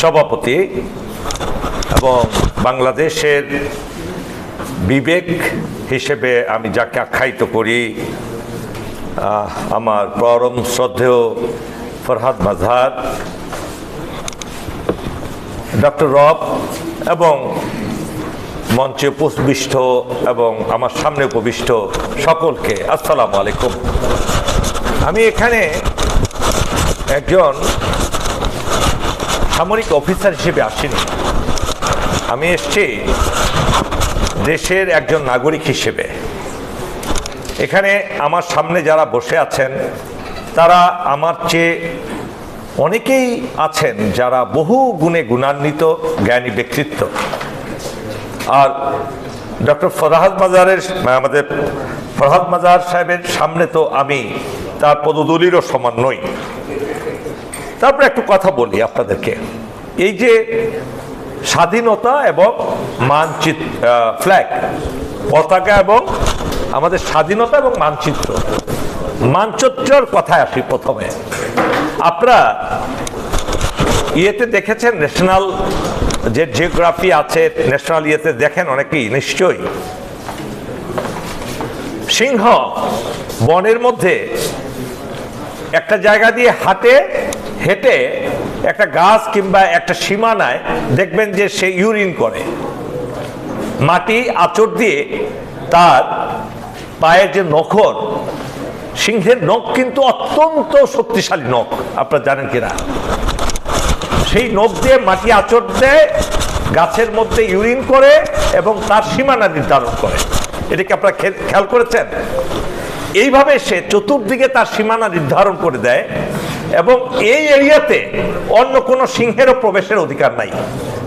সভাপতি এবং বাংলাদেশের বিবেক হিসেবে আমি যাকে আখ্যায়িত করি আমার পরম শ্রদ্ধেয় ফরহাদ মাঝার ডক্টর রব এবং মঞ্চে উপবিষ্ট এবং আমার সামনে উপবিষ্ট সকলকে আসসালামু আলাইকুম। আমি এখানে একজন সামরিক অফিসার হিসেবে আসিনি। আমি এসছি দেশের একজন নাগরিক হিসেবে। এখানে আমার সামনে যারা বসে আছেন, তারা আমার চেয়ে অনেকেই আছেন যারা বহু গুণে গুণান্বিত, জ্ঞানী ব্যক্তিত্ব। আর ডক্টর ফরহাদ মাজারের, আমাদের ফরহাদ মাজার সাহেবের সামনে তো আমি, তার পদদলিরও সমান নই। তারপরে একটু কথা বলি আপনাদেরকে। এই যে স্বাধীনতা এবং মানচিত্র ফ্ল্যাগ পতাকা এবং আমাদের স্বাধীনতা এবং মানচিত্র। মানচিত্রের কথায় আসি প্রথমে। আপনারা ইয়েতে দেখেছেন ন্যাশনাল যে জিওগ্রাফি আছে ন্যাশনাল ইয়েতে দেখেন অনেকেই, নিশ্চয়ই। সিংহ বনের মধ্যে একটা জায়গা দিয়ে হাঁটে হেঁটে একটা গাছ কিংবা একটা সীমানায় দেখবেন যে সে ইউরিন করে। মাটি আচর দিয়ে তার পায়ের যে নখর, সিংহের নখ কিন্তু অত্যন্ত শক্তিশালী নখ, আপনারা জানেন কিনা? সেই নখ দিয়ে মাটি আচর দেয়, গাছের মধ্যে ইউরিন করে এবং তার সীমানা নির্ধারণ করে। এটাকে আপনারা খেয়াল করেছেন? এইভাবে সে চতুর্দিকে তার সীমানা নির্ধারণ করে দেয়। এবং এই এরিয়াতে অন্য কোনো সিংহেরও প্রবেশের অধিকার নাই।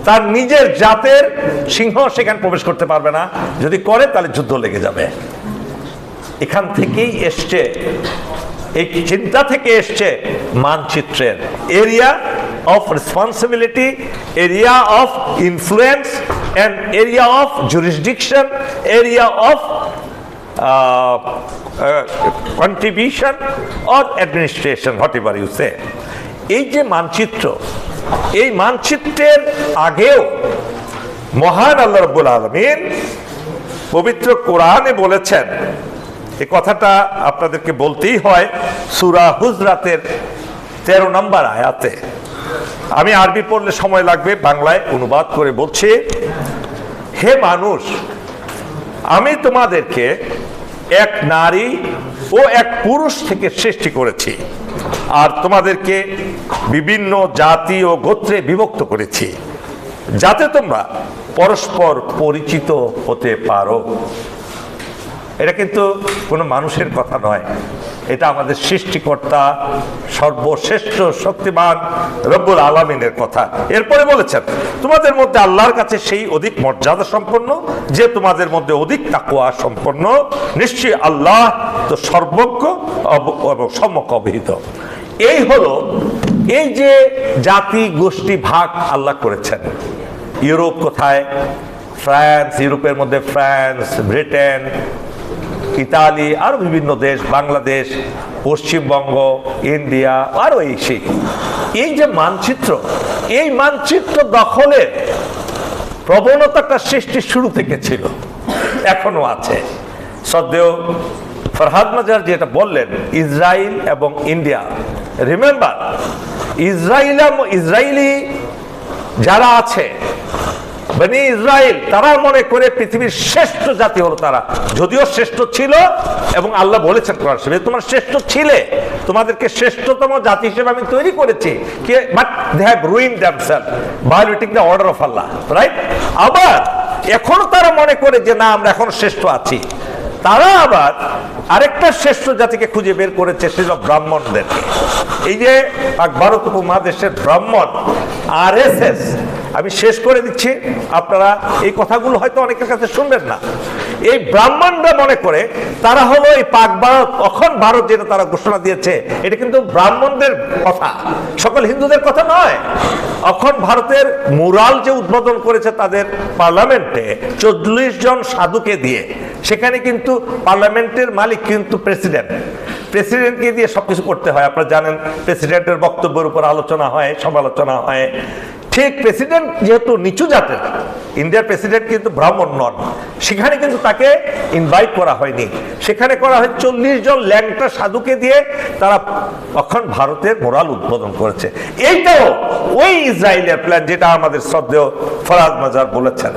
তার নিজের জাতের সিংহ সেখানে প্রবেশ করতে পারবে না। যদি করে, তাহলে যুদ্ধ লেগে যাবে। এখান থেকেই এসছে, এই চিন্তা থেকে এসছে মানচিত্রের area of responsibility, area of influence, and area of jurisdiction, area of contribution or administration whatever you say এই যে মানচিত্র, এই মানচিত্রের আগেও মহান আল্লাহ রব্বুল আলমিন পবিত্র কোরআনে বলেছেন এ কথাটা আপনাদেরকে বলতেই হয়, সুরা হুজরাতের তেরো নম্বর আয়াতে। আমি আরবি পড়লে সময় লাগবে, বাংলায় অনুবাদ করে বলছি, হে মানুষ আমি তোমাদেরকে এক নারী ও এক পুরুষ থেকে সৃষ্টি করেছি। আর তোমাদেরকে বিভিন্ন জাতি ও গোত্রে বিভক্ত করেছি। যাতে তোমরা পরস্পর পরিচিত হতে পারো। এটা কিন্তু কোনো মানুষের কথা নয়। এটা আমাদের সৃষ্টিকর্তা, সর্বশ্রেষ্ঠ, শক্তিমান রব্বুল আলমিনের কথা। এরপরে বলেছেন, তোমাদের মধ্যে আল্লাহর কাছে সেই অধিক মর্যাদা সম্পন্ন, যে তোমাদের মধ্যে অধিক তাকুয়া সম্পন্ন, নিশ্চয়ই আল্লাহ তো সর্বজ্ঞ এবং সম্যক অবহিত। এই হলো, এই যে জাতি, গোষ্ঠী, ভাগ আল্লাহ করেছেন। ইউরোপ কোথায়? ফ্রান্স, ইউরোপের মধ্যে ফ্রান্স, ব্রিটেন ইতালি আরও বিভিন্ন দেশ, বাংলাদেশ, পশ্চিমবঙ্গ, ইন্ডিয়া, আরও এই সেই। এই যে মানচিত্র, এই মানচিত্র দখলের প্রবণতাটা সৃষ্টির শুরু থেকে ছিল, এখনও আছে। সদ্যেও ফরহাদ মাজার যেটা বললেন ইসরায়েল এবং ইন্ডিয়া, রিমেম্বার ইসরায়েল এবং ইসরায়েলি যারা আছে বনি ইসরায়েল তারা মনে করে পৃথিবীর শ্রেষ্ঠ জাতি হলো তারা। যদিও শ্রেষ্ঠ ছিল এবং আল্লাহ বলেছেন কোরআন শ্রেষ্ঠ ছিলে, তোমাদেরকে শ্রেষ্ঠতম জাতি হিসেবে আমি তৈরি করেছি। কে? But they have ruin the order of Allah, right? আবার, এখনও তারা মনে করে যে, না, আমরা এখন শ্রেষ্ঠ আছি। তারা আবার আরেকটা শ্রেষ্ঠ জাতিকে খুঁজে বের করেছে সেসব ব্রাহ্মণদেরকে। এই যে ভারত উপমহাদেশের ব্রাহ্মণ, আর আমি শেষ করে দিচ্ছি। আপনারা এই কথাগুলো হয়তো অনেকের কাছে শুনবেন না। এই ব্রাহ্মণরা মনে করে তারা হলো এই পাক ভারত, অখন ভারত যেটা তারা ঘোষণা দিয়েছে, এটা কিন্তু ব্রাহ্মণদের কথা, সকল হিন্দুদের কথা নয়। অখন ভারতের মুরাল যে উদ্বোধন করেছে তাদের পার্লামেন্টে, চল্লিশ জন সাধুকে দিয়ে, সেখানে কিন্তু পার্লামেন্টের মালিক কিন্তু প্রেসিডেন্ট। প্রেসিডেন্টকে দিয়ে সবকিছু করতে হয়, আপনারা জানেন, প্রেসিডেন্টের বক্তব্যের উপর আলোচনা হয়, সমালোচনা হয়। ঠিক প্রেসিডেন্ট যেহেতু নিচু জাতের ইন্ডিয়ার প্রেসিডেন্ট কিন্তু ব্রাহ্মণ নন, সেখানে কিন্তু তাকে ইনভাইট করা হয়নি। সেখানে করা হয় চল্লিশ জন ল্যাংটা সাধুকে দিয়ে তারা তখন ভারতের মোরাল উদ্বোধন করেছে। এইটাও ওই ইসরায়েলের প্ল্যান যেটা আমাদের শ্রদ্ধেয় ফরাজ মাজার বলেছেন।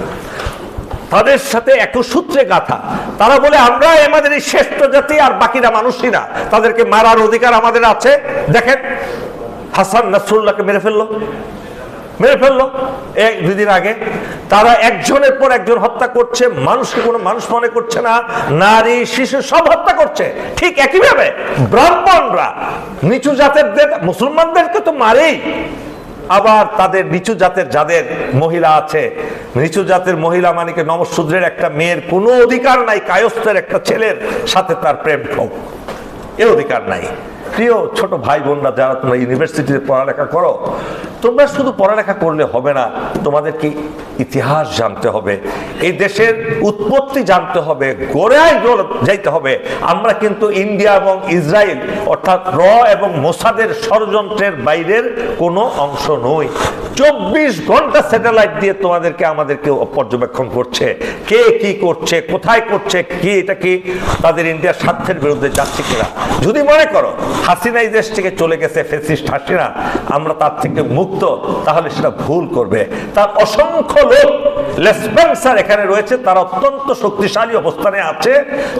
তাদের সাথে এক সূত্রে গাথা। তারা বলে, আমরা আমাদের এই শ্রেষ্ঠ জাতি আর বাকিরা মানুষই না। তাদেরকে মারার অধিকার আমাদের আছে। দেখেন, হাসান নাসরুল্লাহকে মেরে ফেলল। মেরে ফেলল। এক দুদিন আগে তারা একজনের পর একজন হত্যা করছে, মানুষকে কোনো মানুষ মনে করছে না, নারী, শিশু সব হত্যা করছে। ঠিক একইভাবে ব্রাহ্মণরা, নিচু জাতের মুসলমানদেরকে তো মারেই। আবার তাদের নিচু জাতের যাদের মহিলা আছে, নিচু জাতের মহিলা মানে কি নমশূদ্রের একটা মেয়ের কোনো অধিকার নাই, কায়স্থের একটা ছেলের সাথে তার প্রেম হোক এ অধিকার নাই। প্রিয় ছোট ভাই বোনরা, যারা তোমরা ইউনিভার্সিটিতে পড়ালেখা করো তোমরা শুধু পড়ালেখা করলে হবে না তোমাদেরকে ইতিহাস জানতে হবে, এই দেশের উৎপত্তি জানতে হবে, গোড়ায় গোড় যাইতে হবে। আমরা কিন্তু ইন্ডিয়া এবং ইসরায়েল, অর্থাৎ র এবং মোসাদের ষড়যন্ত্রের বাইরের কোনো অংশ নই। চব্বিশ ঘণ্টা স্যাটেলাইট দিয়ে তোমাদেরকে আমাদেরকে পর্যবেক্ষণ করছে, কে কি করছে, কোথায় করছে, কি এটা কি, তাদের ইন্ডিয়ার স্বার্থের বিরুদ্ধে যাচ্ছে কিনা। যদি মনে করো, হাসিনা এই দেশ থেকে চলে গেছে, ফেসিস্ট হাসিনা, আমরা তার থেকে মুক্ত, তাহলে সেটা ভুল করবে। তার অসংখ্য লোক লেসপেন্সার এখানে রয়েছে, তারা অত্যন্ত শক্তিশালী অবস্থানে আছে।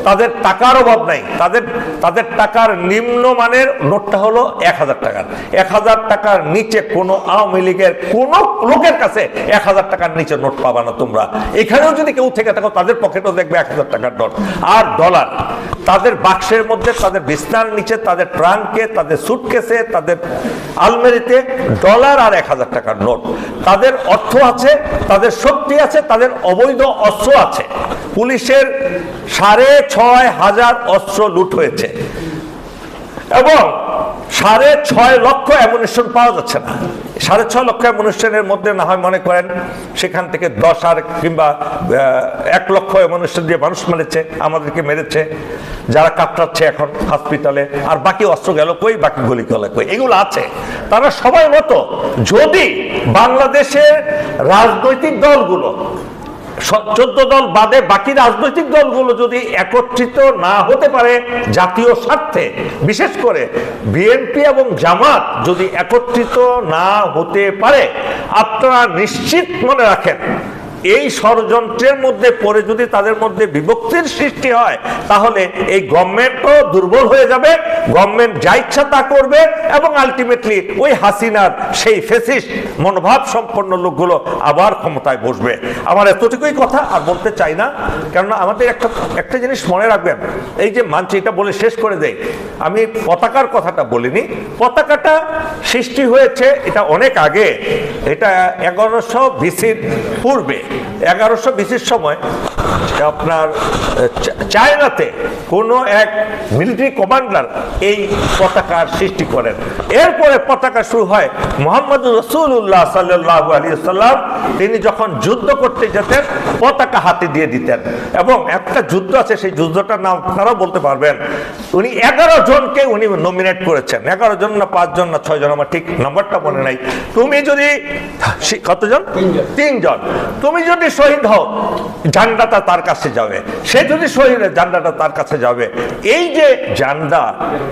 তাদের টাকার অভাব নাই। তাদের তাদের টাকার নিম্ন মানের নোটটা হলো এক হাজার টাকার এক হাজার টাকার নিচে কোনো আওয়ামী লীগের কোন লোকের কাছে এক হাজার টাকার নিচে নোট পাবা না তোমরা। এখানেও যদি কেউ থেকে থাকো, তাদের পকেটও দেখবে এক হাজার টাকার নোট। আর ডলার, তাদের বাক্সের মধ্যে, তাদের বিছনার নিচে, তাদের ট্রাঙ্কে, তাদের সুটকেসে, তাদের আলমারিতে ডলার আর এক হাজার টাকার নোট। তাদের অর্থ আছে তাদের শক্তি আছে, তাদের অবৈধ অস্ত্র আছে। পুলিশের সাড়ে ছয় হাজার অস্ত্র লুট হয়েছে। এবং সাড়ে ছয় লক্ষ অ্যামুনিশন পাওয়া যাচ্ছে না। সাড়ে ছয় লক্ষ অ্যামুনিশনের মধ্যে না হয় মনে করেন সেখান থেকে দশ আর কিংবা এক লক্ষ অ্যামুনিশন দিয়ে মানুষ মেরেছে, আমাদেরকে মেরেছে, যারা কাতরাচ্ছে এখন হসপিটালে আর বাকি অস্ত্র গেল কই, বাকি গুলি গেল কই, এগুলো আছে। তারা সবাই মতো, যদি বাংলাদেশের রাজনৈতিক দলগুলো চোদ্দ দল বাদে বাকি রাজনৈতিক দলগুলো যদি একত্রিত না হতে পারে জাতীয় স্বার্থে, বিশেষ করে বিএনপি এবং জামাত যদি একত্রিত না হতে পারে, আপনারা নিশ্চিত মনে রাখেন এই ষড়যন্ত্রের মধ্যে পড়ে যদি তাদের মধ্যে বিভক্তির সৃষ্টি হয়, তাহলে এই গভর্নমেন্টও দুর্বল হয়ে যাবে, গভর্নমেন্ট যা ইচ্ছা তা করবে এবং আলটিমেটলি ওই হাসিনার সেই ফেসিস্ট মনোভাব সম্পন্ন লোকগুলো আবার ক্ষমতায় বসবে। আমার এতটুকুই কথা, আর বলতে চাই না, কেননা আমাদের একটা একটা জিনিস মনে রাখবেন, এই যে মানছি এটা বলে শেষ করে দেই, আমি পতাকার কথাটা বলিনি, পতাকাটা সৃষ্টি হয়েছে এটা অনেক আগে, এটা এগারোশো বিসির পূর্বে। এগারোশো বিসির সময় আপনার চায়নাতে কোনো এক মিলিটারি কমান্ডার এই পতাকার সৃষ্টি করেন। এরপরে পতাকা শুরু হয় মোহাম্মদ রসুল্লাহ সাল্লাহ আলী সাল্লাম তিনি যখন যুদ্ধ করতে যেতেন পতাকা হাতে দিয়ে দিতেন এবং একটা যুদ্ধ আছে সেই যুদ্ধটার নাম আপনারাও বলতে পারবেন। উনি এগারো জনকে উনি নমিনেট করেছেন। এগারো জন না পাঁচ জন না ছয় জন আমার ঠিক নাম্বারটা মনে নাই। তুমি যদি কতজন? তিনজন। তুমি যদি শহীদ হও ঝান্ডাটা তার কাছে যাবে। সে যদি শহীদ হয় ঝান্ডাটা তার কাছে যাবে। এই যে ঝান্ডা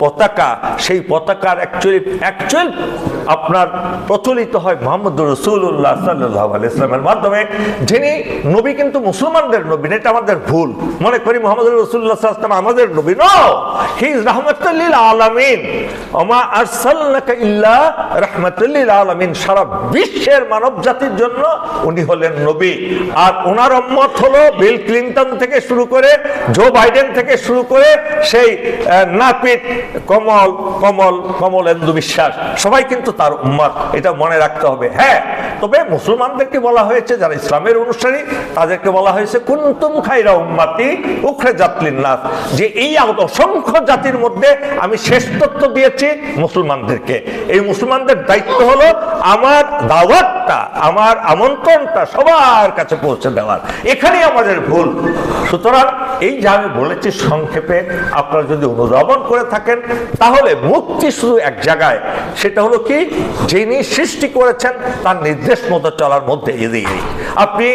পতাকা, সেই পতাকার অ্যাকচুয়ালি অ্যাকচুয়াল আপনার প্রচলিত হয় মোহাম্মদ রসুল্লাহ সাল্লাহ ইসলামের মাধ্যমে, যিনি নবী কিন্তু মুসলমানদের নবী, এটা আমাদের ভুল। মনে করি মোহাম্মদ রসুল্লাহ সাল্লাম আমাদের নবী। নো রহমতুল্লিল আলামিন ওমা আরসালনাকা ইল্লা রহমতুল্লিল আলামিন। সারা বিশ্বের মানব জাতির জন্য উনি হলেন নবী। আর ওনার উম্মত হলো বিল ক্লিনটন থেকে শুরু করে, জো বাইডেন থেকে শুরু করে সেই নাপিত, কমল কমল কমলেন্দু বিশ্বাস। সবাই কিন্তু তার উম্মত, এটা মনে রাখতে হবে। হ্যাঁ তবে মুসলমানদেরকে বলা হয়েছে, যারা ইসলামের অনুসারী, তাদেরকে বলা হয়েছে, কুন্তুম খাইরা উম্মাতি উখরে জাতলিন নাস যে এই অসংখ্য জাতির মধ্যে আমি শেষ শ্রেষ্ঠত্ব দিয়েছি মুসলমানদেরকে। এই মুসলমানদের দায়িত্ব হলো, আমার দাওয়াতটা, আমার আমন্ত্রণটা সবার কাছে পৌঁছে দেওয়ার। এখানেই আমাদের ভুল। সুতরাং এই যে আমি বলেছি সংক্ষেপে, আপনারা যদি অনুধাবন করে থাকেন, তাহলে মুক্তি শুধু এক জায়গায়। সেটা হলো কি? যিনি সৃষ্টি করেছেন, তার নির্দেশ মতো চলার মধ্যে এদিকে আপনি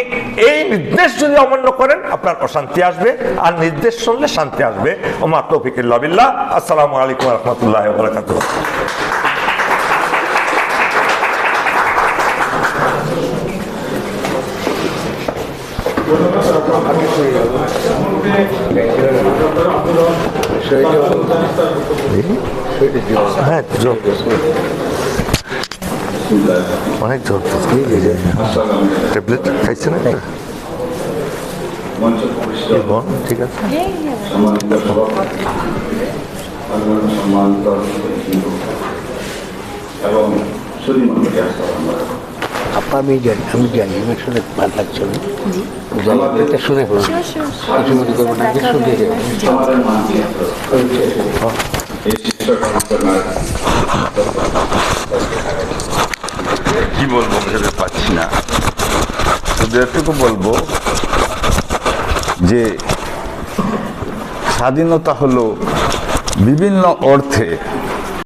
এই নির্দেশ যদি অমান্য করেন, আপনার অশান্তি আসবে। আর নির্দেশ শুনলে শান্তি আসবে। ওমা তৌফিকুল্লাহ আসসালামু আলাইকুম রহমতুল্লাহ বরকাত হ্যাঁ অনেক জোর ট্যাবলেট খাইছে না ঠিক আছে। সাধারণ সম্মানিত হিন্দু আপা আমি জানি আমি জানি আমার শুনে ভালো লাগছে না। এটা শুনে কিছু মনে করব না কি বলব ভেবে পাচ্ছি না। শুধু এটুকু বলব যে স্বাধীনতা হলো বিভিন্ন অর্থে